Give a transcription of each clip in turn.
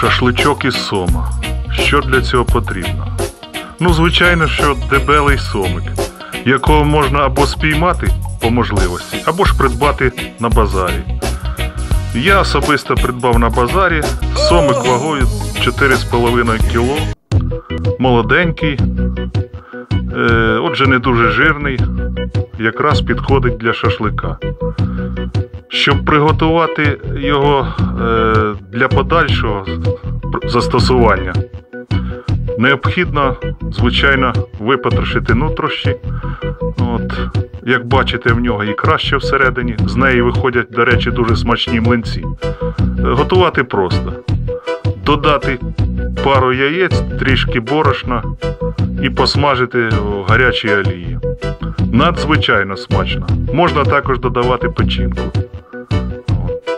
Шашличок із сома. Що для цього потрібно? Ну, звичайно, що дебелий сомик, якого можна або спіймати по можливості, або ж придбати на базарі. Я особисто придбав на базарі сомик вагою 4,5 кг, молоденький, е, отже, не дуже жирний, якраз підходить для шашлика. Щоб приготувати його е, для подальшого застосування, необхідно, звичайно, випотрошити нутрощі. От, як бачите, в нього і краще всередині. З неї виходять, до речі, дуже смачні млинці. Готувати просто. Додати пару яєць, трішки борошна і посмажити в гарячій олії. Надзвичайно смачно. Можна також додавати печінку.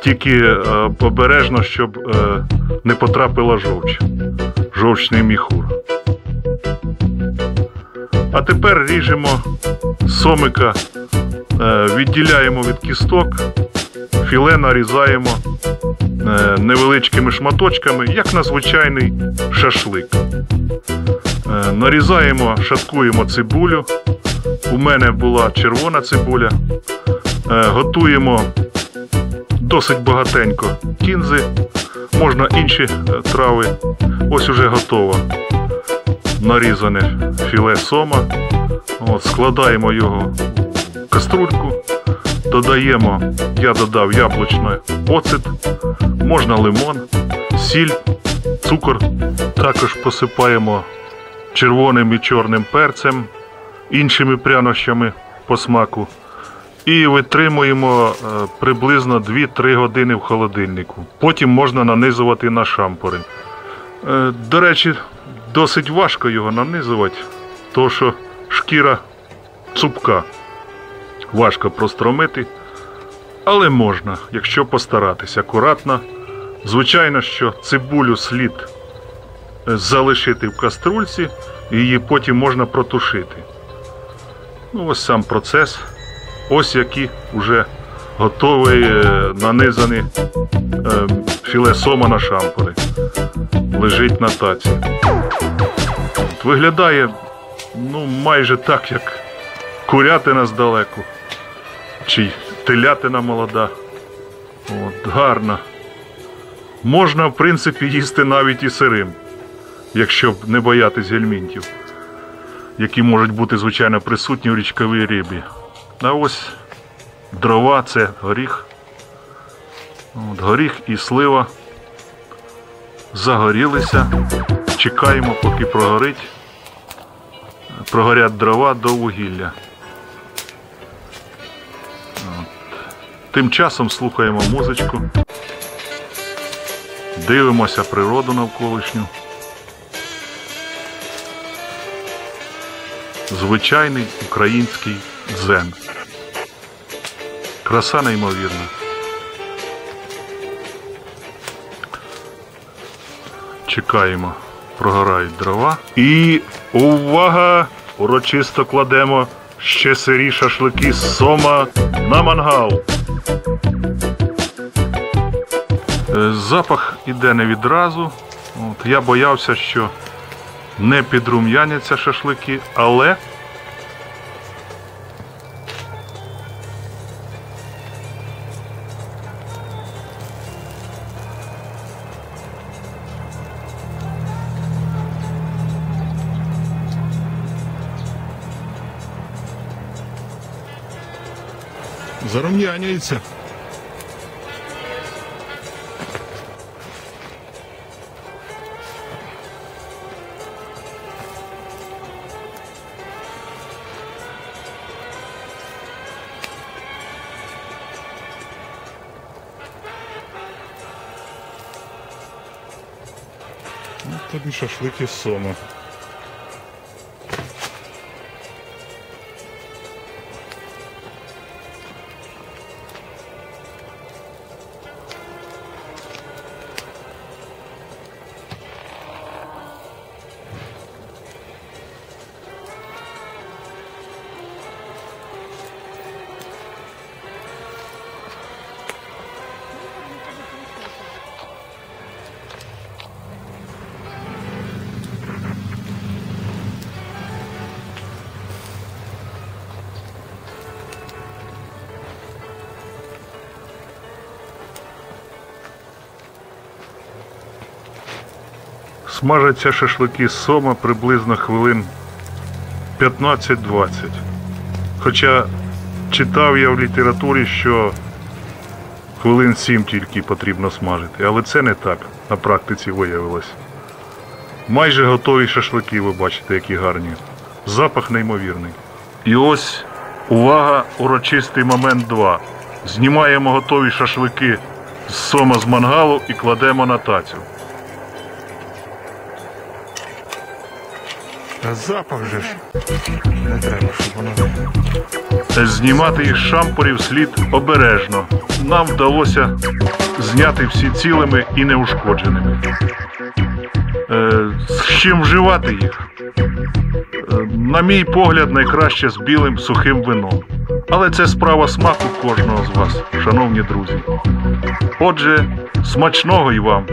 Тільки е, обережно, щоб е, не потрапила жовч. Жовчний міхур. А тепер ріжемо сомика, е, відділяємо від кісток, філе нарізаємо е, невеличкими шматочками, як на звичайний шашлик. Е, нарізаємо, шаткуємо цибулю. У мене була червона цибуля. Е, готуємо досить багатенько кінзи, можна інші е, трави. Ось уже готово. Нарізане філе сома. От, Складаємо його в каструльку, додаємо, я додав яблучний оцет, можна лимон, сіль, цукор. Також посипаємо червоним і чорним перцем, іншими прянощами по смаку. І витримуємо е, приблизно 2-3 години в холодильнику. Потім можна нанизувати на шампури. Е, До речі, досить важко його нанизувати, тому що шкіра цупка. Важко простромити, але можна, якщо постаратися акуратно. Звичайно, що цибулю слід е, залишити в каструльці, і її потім можна протушити. Ну, ось сам процес. Ось які вже готові е, нанизані е, філе сома на шампури. Лежить на таці. Виглядає ну, майже так, як курятина здалеку. Чи телятина молода. От, Гарно. Можна, в принципі, їсти навіть і сирим, якщо б не боятись гельмінтів, які можуть бути, звичайно, присутні в річковій рибі. А ось дрова це горіх. От, Горіх і слива загорілися. Чекаємо, поки прогорить. Прогорять дрова до вугілля. От. Тим часом слухаємо музичку, дивимося природу навколишню. Звичайний український дзен. Краса неймовірна. Чекаємо, прогорають дрова. І увага! Урочисто кладемо ще сирі шашлики з сома на мангал. Е, Запах іде не відразу. От, Я боявся, що не підрум'яняться шашлики, але зарум'яняється. Ну, тобі шашлики з сома. Смажаться шашлики з сома приблизно хвилин 15-20. Хоча читав я в літературі, що хвилин 7 тільки потрібно смажити, але це не так на практиці виявилось. Майже готові шашлики, ви бачите, які гарні. Запах неймовірний. І ось увага, урочистий момент 2. Знімаємо готові шашлики з сома з мангалу і кладемо на тацю. Запах же ж. Не треба, щоб воно. Знімати їх з шампурів слід обережно. Нам вдалося зняти всі цілими і неушкодженими. Е, з чим вживати їх? Е, на мій погляд, найкраще з білим сухим вином. Але це справа смаку кожного з вас, шановні друзі. Отже, смачного й вам!